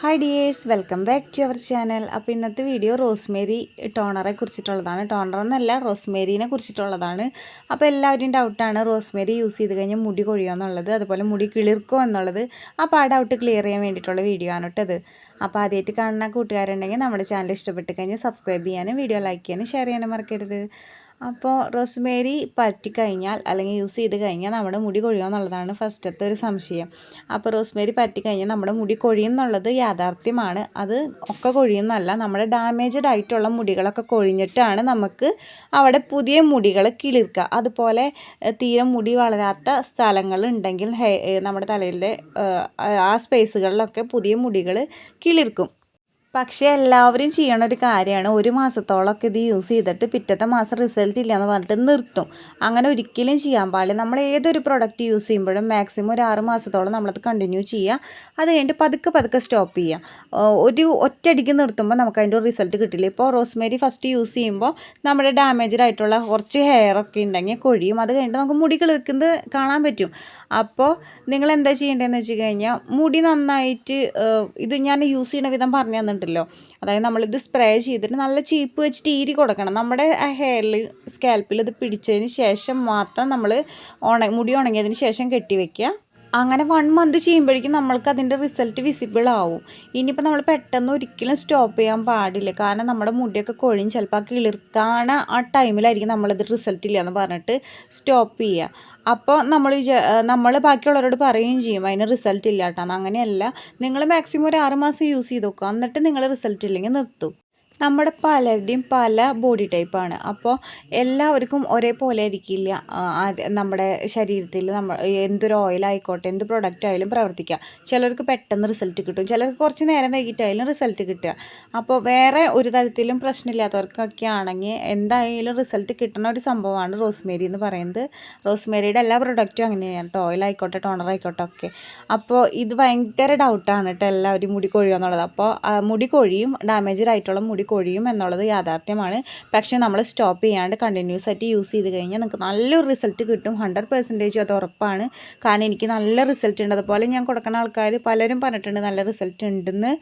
Hi dears welcome back to our channel അപ്പോൾ ഇന്നത്തെ video rosemary ടോണറെ കുറിച്ചിട്ടുള്ളതാണ്. ടോണർ എന്നല്ല റോസ്മേരിനെ കുറിച്ചിട്ടുള്ളതാണ്. അപ്പോൾ എല്ലാവരും ഡൗട്ടാണ് റോസ്മേരി യൂസ് ചെയ്ത് കഴിഞ്ഞാൽ മുടി കൊഴിയോ എന്നുള്ളത് അതുപോലെ മുടി കിളിർക്കോ എന്നുള്ളത്. അപ്പോൾ ആ ഡൗട്ട് ക്ലിയർ ചെയ്യാൻ വേണ്ടിയിട്ടുള്ള വീഡിയോ ആണ് കേട്ടത് അപ്പോൾ ആദ്യമായിട്ട് കാണുന്ന കൂട്ടുകാരുണ്ടെങ്കിൽ നമ്മുടെ ചാനൽ ഇഷ്ടപ്പെട്ട് കഴിഞ്ഞാൽ സബ്സ്ക്രൈബ് ചെയ്യാനും വീഡിയോ ലൈക്ക് ചെയ്യാനും ഷെയർ ചെയ്യാനും മറക്കരുത്. അപ്പോൾ റോസ്മേരി പറ്റി കഴിഞ്ഞാൽ അല്ലെങ്കിൽ യൂസ് ചെയ്ത് കഴിഞ്ഞാൽ നമ്മുടെ മുടി കൊഴിയുമെന്നുള്ളതാണ് ഫസ്റ്റത്തെ ഒരു സംശയം. അപ്പോൾ റോസ്മേരി പറ്റി കഴിഞ്ഞാൽ നമ്മുടെ മുടി കൊഴിയുന്നുള്ളത് യാഥാർത്ഥ്യമാണ്. അത് ഒക്കെ കൊഴിയുന്നല്ല നമ്മുടെ ഡാമേജഡ് ആയിട്ടുള്ള മുടികളൊക്കെ കൊഴിഞ്ഞിട്ടാണ് നമുക്ക് അവിടെ പുതിയ മുടികൾ കിളിർക്കുക. അതുപോലെ തീരെ മുടി വളരാത്ത സ്ഥലങ്ങളുണ്ടെങ്കിൽ നമ്മുടെ തലയിലെ ആ സ്പേസുകളിലൊക്കെ പുതിയ മുടികൾ കിളിർക്കും. പക്ഷേ എല്ലാവരും ചെയ്യണ ഒരു കാര്യമാണ്. ഒരു മാസത്തോളമൊക്കെ ഇത് യൂസ് ചെയ്തിട്ട് പിറ്റത്തെ മാസം റിസൾട്ട് ഇല്ല എന്ന് പറഞ്ഞിട്ട് നിർത്തും. അങ്ങനെ ഒരിക്കലും ചെയ്യാൻ പാടില്ല. നമ്മൾ ഏതൊരു പ്രൊഡക്റ്റ് യൂസ് ചെയ്യുമ്പോഴും മാക്സിമം ഒരു ആറ് മാസത്തോളം നമ്മളത് കണ്ടിന്യൂ ചെയ്യുക. അത് കഴിഞ്ഞിട്ട് പതുക്കെ പതുക്കെ സ്റ്റോപ്പ് ചെയ്യുക. ഒരു ഒറ്റയടിക്ക് നിർത്തുമ്പോൾ നമുക്ക് അതിന്റെ റിസൾട്ട് കിട്ടില്ല. ഇപ്പോൾ റോസ്മേരി ഫസ്റ്റ് യൂസ് ചെയ്യുമ്പോൾ നമ്മുടെ ഡാമേജഡ് ആയിട്ടുള്ള കുറച്ച് ഹെയർ ഒക്കെ ഉണ്ടെങ്കിൽ കൊഴിയും. അത് കഴിഞ്ഞിട്ട് നമുക്ക് മുടി കിളിക്കുന്നത് കാണാൻ പറ്റും. അപ്പോൾ നിങ്ങൾ എന്താ ചെയ്യേണ്ടതെന്ന് വെച്ച് കഴിഞ്ഞാൽ മുടി നന്നായിട്ട് ഇത് ഞാൻ യൂസ് ചെയ്യുന്ന വിധം പറഞ്ഞു തന്നിട്ടുണ്ടല്ലോ അതായത് നമ്മളിത് സ്പ്രേ ചെയ്തിട്ട് നല്ല ചീപ്പ് വെച്ചിട്ട് ഈരി കൊടുക്കണം. നമ്മുടെ ഹെയറിൽ സ്കാൽപ്പിൽ ഇത് പിടിച്ചതിന് ശേഷം മാത്രം നമ്മൾ ഉണ മുടി ഉണങ്ങിയതിന് ശേഷം കെട്ടി വയ്ക്കുക അങ്ങനെ വൺ മന്ത് ചെയ്യുമ്പോഴേക്കും നമ്മൾക്ക് അതിന്റെ റിസൾട്ട് വിസിബിൾ ആവും. ഇനിയിപ്പോൾ നമ്മൾ പെട്ടെന്ന് ഒരിക്കലും സ്റ്റോപ്പ് ചെയ്യാൻ പാടില്ല. കാരണം നമ്മുടെ മുടിയൊക്കെ കൊഴിഞ്ഞ് ചിലപ്പോൾ ആ കിളിർക്കാണ് ആ ടൈമിലായിരിക്കും നമ്മളത് റിസൾട്ട് ഇല്ല എന്ന് പറഞ്ഞിട്ട് സ്റ്റോപ്പ് ചെയ്യുക അപ്പോൾ നമ്മൾ നമ്മൾ ബാക്കിയുള്ളവരോട് പറയുകയും ചെയ്യും അതിന് റിസൾട്ട് ഇല്ല കേട്ടോ അങ്ങനെയല്ല. നിങ്ങൾ മാക്സിമം ഒരു ആറ് മാസം യൂസ് ചെയ്ത് നോക്കുക. എന്നിട്ട് നിങ്ങൾ റിസൾട്ട് ഇല്ലെങ്കിൽ നിർത്തും. നമ്മുടെ പലരുടെയും പല ബോഡി ടൈപ്പാണ് അപ്പോൾ എല്ലാവർക്കും ഒരേപോലെ ആയിരിക്കില്ല. നമ്മുടെ ശരീരത്തിൽ നമ്മൾ എന്തൊരു ഓയിലായിക്കോട്ടെ എന്ത് പ്രൊഡക്റ്റ് ആയാലും പ്രവർത്തിക്കുക ചിലർക്ക് പെട്ടെന്ന് റിസൾട്ട് കിട്ടും. ചിലർക്ക് കുറച്ച് നേരം വൈകിട്ടായാലും റിസൾട്ട് കിട്ടുക. അപ്പോൾ വേറെ ഒരു തരത്തിലും പ്രശ്നമില്ലാത്തവർക്കൊക്കെ ആണെങ്കിൽ എന്തായാലും റിസൾട്ട് കിട്ടുന്ന ഒരു സംഭവമാണ് റോസ്മേരി എന്ന് പറയുന്നത്. റോസ്മേരിയുടെ എല്ലാ പ്രൊഡക്റ്റും അങ്ങനെയാണ് കേട്ടോ. ഓയിലായിക്കോട്ടെ ടോണർ ആയിക്കോട്ടെ ഒക്കെ. അപ്പോൾ ഇത് ഭയങ്കര ഡൗട്ടാണ് കേട്ടോ. എല്ലാവരും മുടി കൊഴിയുക എന്നുള്ളത്. അപ്പോൾ മുടി കൊഴിയും ഡാമേജഡ് ആയിട്ടുള്ള മുടി കൊഴിയും എന്നുള്ളത് യാഥാർത്ഥ്യമാണ്. പക്ഷേ നമ്മൾ സ്റ്റോപ്പ് ചെയ്യാണ്ട് കണ്ടിന്യൂസ് ആയിട്ട് യൂസ് ചെയ്ത് കഴിഞ്ഞാൽ നിങ്ങൾക്ക് നല്ലൊരു റിസൾട്ട് കിട്ടും. ഹൺഡ്രഡ് പെർസെന്റേജ് അത് ഉറപ്പാണ്. കാരണം എനിക്ക് നല്ല റിസൾട്ട് ഉണ്ട്. അതുപോലെ ഞാൻ കൊടുക്കുന്ന ആൾക്കാർ പലരും പറഞ്ഞിട്ടുണ്ട് നല്ല റിസൾട്ട് ഉണ്ടെന്ന്.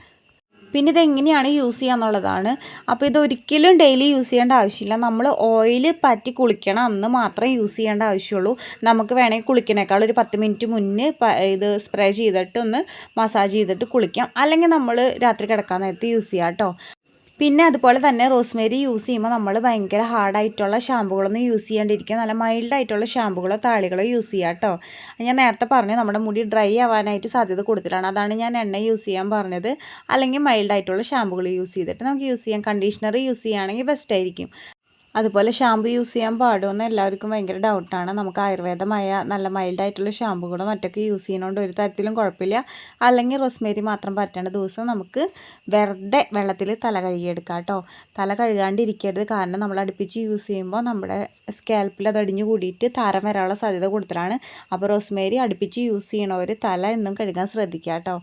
പിന്നെ ഇതെങ്ങനെയാണ് യൂസ് ചെയ്യുക എന്നുള്ളതാണ്. അപ്പോൾ ഇതൊരിക്കലും ഡെയിലി യൂസ് ചെയ്യേണ്ട ആവശ്യമില്ല. നമ്മൾ ഓയിൽ പറ്റി കുളിക്കണം. അന്ന് മാത്രമേ യൂസ് ചെയ്യേണ്ട ആവശ്യമുള്ളൂ. നമുക്ക് വേണമെങ്കിൽ കുളിക്കണേക്കാൾ ഒരു പത്ത് മിനിറ്റ് മുന്നേ ഇത് സ്പ്രേ ചെയ്തിട്ട് ഒന്ന് മസാജ് ചെയ്തിട്ട് കുളിക്കാം. അല്ലെങ്കിൽ നമ്മൾ രാത്രി കിടക്കാൻ നേരത്ത് യൂസ് ചെയ്യാം കേട്ടോ പിന്നെ അതുപോലെ തന്നെ റോസ്മേരി യൂസ് ചെയ്യുമ്പോൾ നമ്മൾ ഭയങ്കര ഹാർഡായിട്ടുള്ള ഷാമ്പുകളൊന്നും യൂസ് ചെയ്യാണ്ടിരിക്കുക. നല്ല മൈൽഡായിട്ടുള്ള ഷാമ്പുകളോ താളികളോ യൂസ് ചെയ്യുക കേട്ടോ. ഞാൻ നേരത്തെ പറഞ്ഞു നമ്മുടെ മുടി ഡ്രൈ ആവാനായിട്ട് സാധ്യത കൂടുതലാണ്. അതാണ് ഞാൻ എണ്ണ യൂസ് ചെയ്യാൻ പറഞ്ഞത്. അല്ലെങ്കിൽ മൈൽഡായിട്ടുള്ള ഷാമ്പുകൾ യൂസ് ചെയ്തിട്ട് നമുക്ക് യൂസ് ചെയ്യാം. കണ്ടീഷണർ യൂസ് ചെയ്യുകയാണെങ്കിൽ ബെസ്റ്റ് ആയിരിക്കും. അതുപോലെ ഷാമ്പു യൂസ് ചെയ്യാൻ പാടുമെന്ന് എല്ലാവർക്കും ഭയങ്കര ഡൗട്ടാണ് നമുക്ക് ആയുർവേദമായ നല്ല മൈൽഡായിട്ടുള്ള ഷാമ്പുകളും മറ്റൊക്കെ യൂസ് ചെയ്യുന്നതുകൊണ്ട് ഒരു തരത്തിലും കുഴപ്പമില്ല. അല്ലെങ്കിൽ റോസ്മേരി മാത്രം പറ്റേണ്ട ദിവസം നമുക്ക് വെറുതെ വെള്ളത്തിൽ തല കഴുകിയെടുക്കാം കേട്ടോ തല കഴുകാണ്ടിരിക്കരുത്. കാരണം നമ്മൾ അടുപ്പിച്ച് യൂസ് ചെയ്യുമ്പോൾ നമ്മുടെ സ്കാൽപ്പിൽ അത് അടിഞ്ഞു കൂടിയിട്ട് താരം വരാനുള്ള സാധ്യത കൂടുതലാണ്. അപ്പോൾ റോസ്മേരി അടുപ്പിച്ച് യൂസ് ചെയ്യണവർ തല എന്നും കഴുകാൻ ശ്രദ്ധിക്കുക കേട്ടോ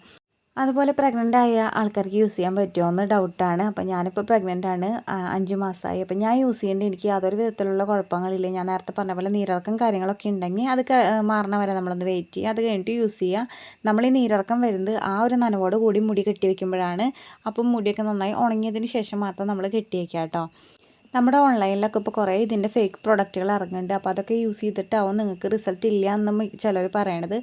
അതുപോലെ പ്രഗ്നന്റ് ആയ ആൾക്കാർക്ക് യൂസ് ചെയ്യാൻ പറ്റുമോ എന്ന് ഡൗട്ടാണ് അപ്പോൾ ഞാനിപ്പോൾ പ്രഗ്നന്റ് ആണ് അഞ്ച് മാസമായി അപ്പോൾ ഞാൻ യൂസ് ചെയ്യേണ്ടി. എനിക്ക് യാതൊരു വിധത്തിലുള്ള കുഴപ്പങ്ങളില്ല. ഞാൻ നേരത്തെ പറഞ്ഞ പോലെ നീരിറക്കം കാര്യങ്ങളൊക്കെ ഉണ്ടെങ്കിൽ അത് മാറണ വരെ നമ്മളൊന്ന് വെയിറ്റ് ചെയ്യുക. അത് കഴിഞ്ഞിട്ട് യൂസ് ചെയ്യുക. നമ്മൾ ഈ നീരിറക്കം വരുന്നത് ആ ഒരു നനവോട് കൂടി മുടി കെട്ടി വെക്കുമ്പോഴാണ്. അപ്പം മുടിയൊക്കെ നന്നായി ഉണങ്ങിയതിന് ശേഷം മാത്രം നമ്മൾ കെട്ടി കേട്ടോ. നമ്മുടെ ഓൺലൈനിലൊക്കെ ഇപ്പോൾ കുറേ ഇതിന്റെ ഫേക്ക് പ്രൊഡക്റ്റുകൾ ഇറങ്ങുന്നുണ്ട്. അപ്പോൾ അതൊക്കെ യൂസ് ചെയ്തിട്ടാവും നിങ്ങൾക്ക് റിസൾട്ട് ഇല്ല എന്ന് ചിലർ പറയണത്.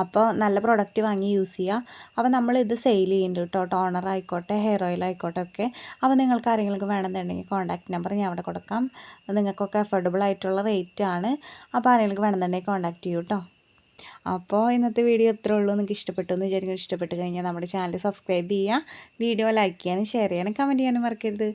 അപ്പോൾ നല്ല പ്രൊഡക്റ്റ് വാങ്ങി യൂസ് ചെയ്യുക അപ്പോൾ നമ്മൾ ഇത് സെയിൽ ചെയ്യുന്നുണ്ട് കേട്ടോ. ടോണർ ആയിക്കോട്ടെ ഹെയർ ഓയിൽ ആയിക്കോട്ടെ ഒക്കെ. അപ്പോൾ നിങ്ങൾക്ക് ആരെങ്കിലും വേണമെന്നുണ്ടെങ്കിൽ കോൺടാക്റ്റ് നമ്പർ ഞാൻ അവിടെ കൊടുക്കാം. നിങ്ങൾക്കൊക്കെ അഫോർഡബിൾ ആയിട്ടുള്ള റേറ്റ് ആണ്. അപ്പോൾ ആരെങ്കിലും വേണമെന്നുണ്ടെങ്കിൽ കോൺടാക്ട് ചെയ്യൂ കേട്ടോ അപ്പോൾ ഇന്നത്തെ വീഡിയോ എത്ര ഉള്ളൂ. നിങ്ങൾക്ക് ഇഷ്ടപ്പെട്ടു എന്ന് വിചാരിക്കും ഇഷ്ടപ്പെട്ട് കഴിഞ്ഞാൽ നമ്മുടെ ചാനൽ സബ്സ്ക്രൈബ് ചെയ്യുക. വീഡിയോ ലൈക്ക് ചെയ്യാനും ഷെയർ ചെയ്യാനും കമന്റ് ചെയ്യാനും മറക്കരുത്.